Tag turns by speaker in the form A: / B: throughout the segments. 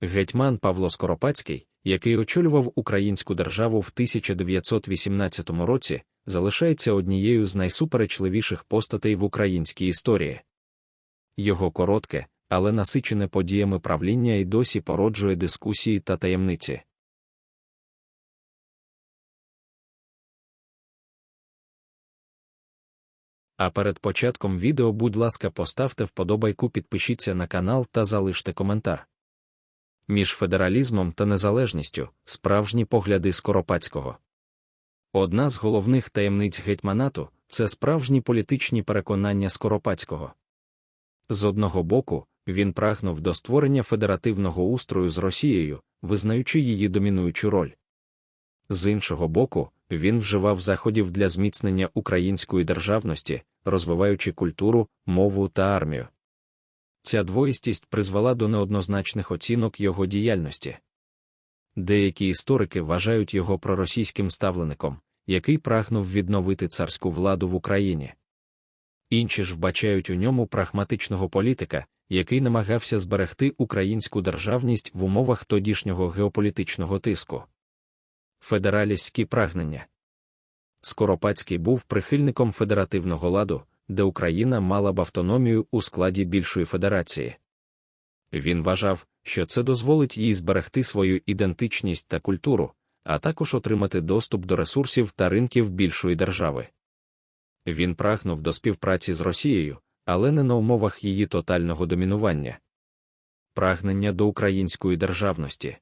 A: Гетьман Павло Скоропадський, який очолював українську державу в 1918 році, залишається однією з найсуперечливіших постатей в українській історії. Його коротке, але насичене подіями правління й досі породжує дискусії та таємниці. А перед початком відео, будь ласка, поставте вподобайку, підпишіться на канал та залиште коментар. Між федералізмом та незалежністю справжні погляди Скоропадського. Одна з головних таємниць гетьманату це справжні політичні переконання Скоропадського. З одного боку, він прагнув до створення федеративного устрою з Росією, визнаючи її домінуючу роль. З іншого боку, він вживав заходів для зміцнення української державності, розвиваючи культуру, мову та армію. Ця двоїстість призвела до неоднозначних оцінок його діяльності. Деякі історики вважають його проросійським ставлеником, який прагнув відновити царську владу в Україні. Інші ж вбачають у ньому прагматичного політика, який намагався зберегти українську державність в умовах тодішнього геополітичного тиску. Федералістські прагнення Скоропадський був прихильником федеративного ладу, де Україна мала б автономію у складі більшої федерації. Він вважав, що це дозволить їй зберегти свою ідентичність та культуру, а також отримати доступ до ресурсів та ринків більшої держави. Він прагнув до співпраці з Росією, але не на умовах її тотального домінування. Прагнення до української державності.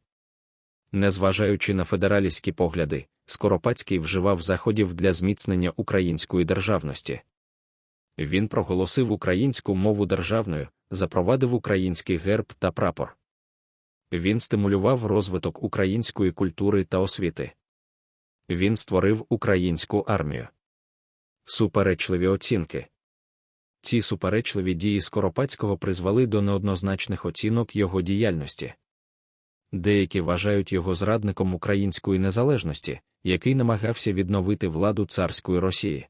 A: Незважаючи на федералістські погляди, Скоропадський вживав заходів для зміцнення української державності. Він проголосив українську мову державною, запровадив український герб та прапор. Він стимулював розвиток української культури та освіти. Він створив українську армію. Суперечливі оцінки. Ці суперечливі дії Скоропадського призвели до неоднозначних оцінок його діяльності. Деякі вважають його зрадником української незалежності, який намагався відновити владу царської Росії.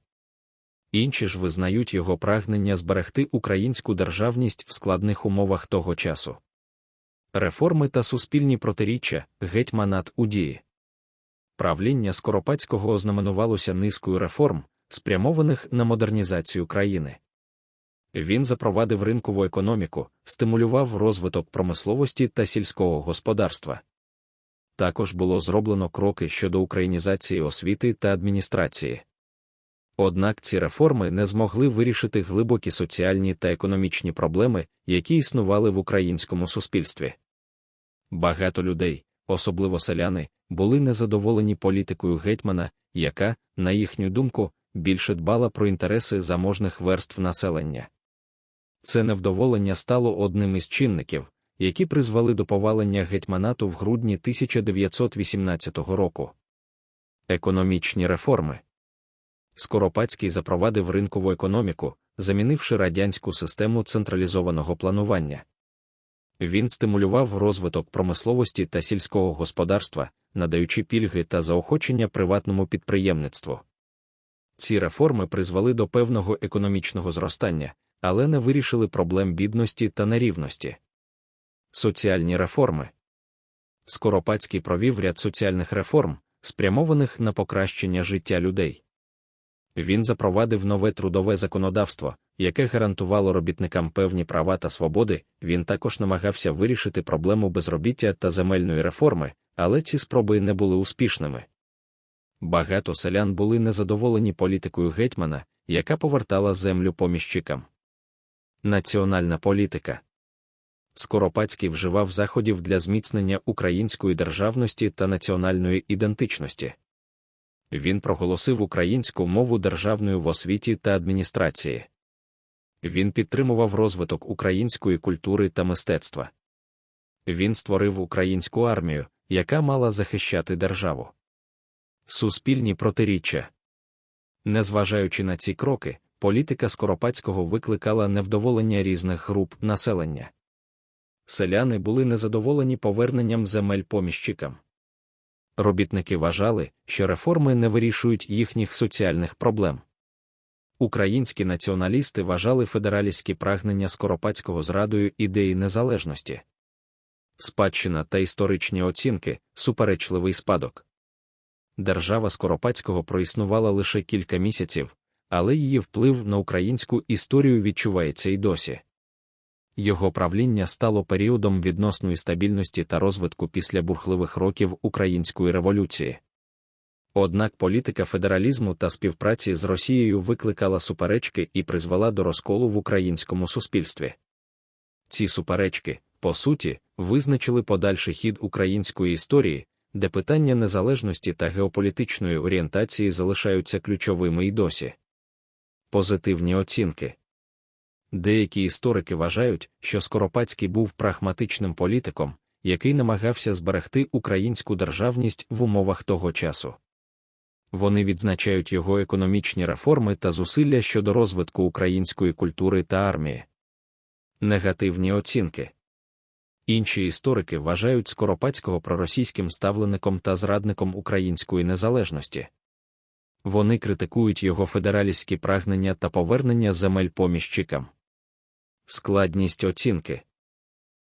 A: Інші ж визнають його прагнення зберегти українську державність в складних умовах того часу. Реформи та суспільні протиріччя гетьманат у дії. Правління Скоропадського ознаменувалося низкою реформ, спрямованих на модернізацію країни. Він запровадив ринкову економіку, стимулював розвиток промисловості та сільського господарства. Також було зроблено кроки щодо українізації освіти та адміністрації. Однак ці реформи не змогли вирішити глибокі соціальні та економічні проблеми, які існували в українському суспільстві. Багато людей, особливо селяни, були незадоволені політикою гетьмана, яка, на їхню думку, більше дбала про інтереси заможних верств населення. Це невдоволення стало одним із чинників, які призвели до повалення гетьманату в грудні 1918 року. Економічні реформи Скоропадський запровадив ринкову економіку, замінивши радянську систему централізованого планування. Він стимулював розвиток промисловості та сільського господарства, надаючи пільги та заохочення приватному підприємництву. Ці реформи призвели до певного економічного зростання, але не вирішили проблем бідності та нерівності. Соціальні реформи Скоропадський провів ряд соціальних реформ, спрямованих на покращення життя людей. Він запровадив нове трудове законодавство, яке гарантувало робітникам певні права та свободи. Він також намагався вирішити проблему безробіття та земельної реформи, але ці спроби не були успішними. Багато селян були незадоволені політикою гетьмана, яка повертала землю поміщикам. Національна політика Скоропадський вживав заходів для зміцнення української державності та національної ідентичності. Він проголосив українську мову державною в освіті та адміністрації. Він підтримував розвиток української культури та мистецтва. Він створив українську армію, яка мала захищати державу. Суспільні протиріччя. Незважаючи на ці кроки, політика Скоропадського викликала невдоволення різних груп населення. Селяни були незадоволені поверненням земель поміщикам. Робітники вважали, що реформи не вирішують їхніх соціальних проблем. Українські націоналісти вважали федералістські прагнення Скоропадського зрадою ідеї незалежності. спадщина та історичні оцінки, суперечливий спадок. Держава Скоропадського проіснувала лише кілька місяців, але її вплив на українську історію відчувається й досі. Його правління стало періодом відносної стабільності та розвитку після бурхливих років української революції. Однак політика федералізму та співпраці з Росією викликала суперечки і призвела до розколу в українському суспільстві. Ці суперечки, по суті, визначили подальший хід української історії, де питання незалежності та геополітичної орієнтації залишаються ключовими й досі. Позитивні оцінки Деякі історики вважають, що Скоропадський був прагматичним політиком, який намагався зберегти українську державність в умовах того часу. Вони відзначають його економічні реформи та зусилля щодо розвитку української культури та армії. Негативні оцінки Інші історики вважають Скоропадського проросійським ставлеником та зрадником української незалежності. Вони критикують його федералістські прагнення та повернення земель поміщикам. Складність оцінки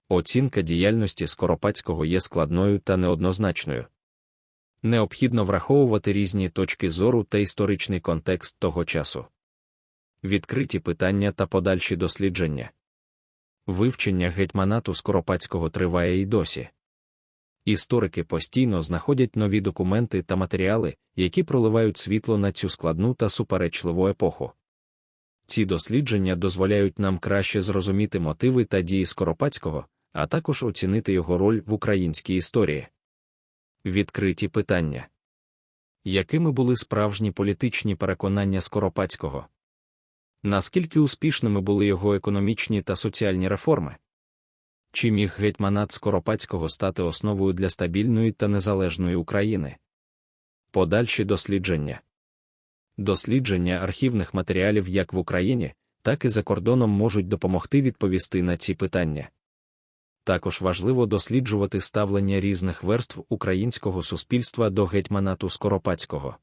A: оцінка діяльності Скоропадського є складною та неоднозначною. Необхідно враховувати різні точки зору та історичний контекст того часу. Відкриті питання та подальші дослідження. Вивчення гетьманату Скоропадського триває і досі. Історики постійно знаходять нові документи та матеріали, які проливають світло на цю складну та суперечливу епоху. Ці дослідження дозволяють нам краще зрозуміти мотиви та дії Скоропадського, а також оцінити його роль в українській історії. Відкриті питання якими були справжні політичні переконання Скоропадського? Наскільки успішними були його економічні та соціальні реформи? Чи міг гетьманат Скоропадського стати основою для стабільної та незалежної України? Подальші дослідження Дослідження архівних матеріалів як в Україні, так і за кордоном можуть допомогти відповісти на ці питання. Також важливо досліджувати ставлення різних верств українського суспільства до гетьманату Скоропадського.